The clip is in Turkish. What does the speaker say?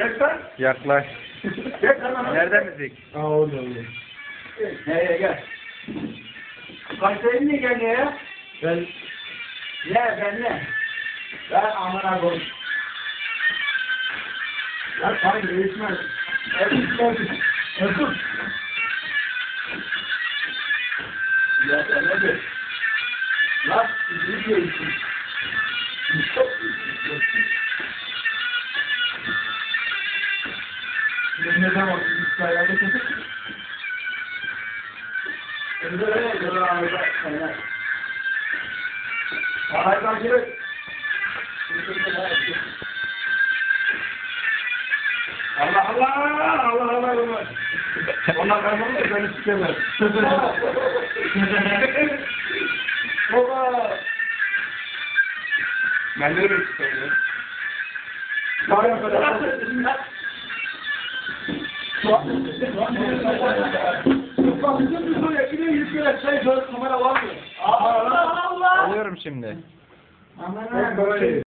Geç lan. Yaklaş. Geç lan. Nerede müzik? Aa orada orada. Nereye gel. Kaçtayın niye geliyor ya? Ben... Ne ben ne? Ben amına koyayım. Ya hayır değişmez. Değişmez. Nasıl? Ya sen ne diyorsun? Lan bir değişsin. Şimdi ne zaman İsrail'de kesip Allah Allah Allah Allah Allah Onlar kaybolur da beni sikemez. Baba. Ben de öyle istiyorum. Daha yapacağım. Alıyorum şimdi. Aman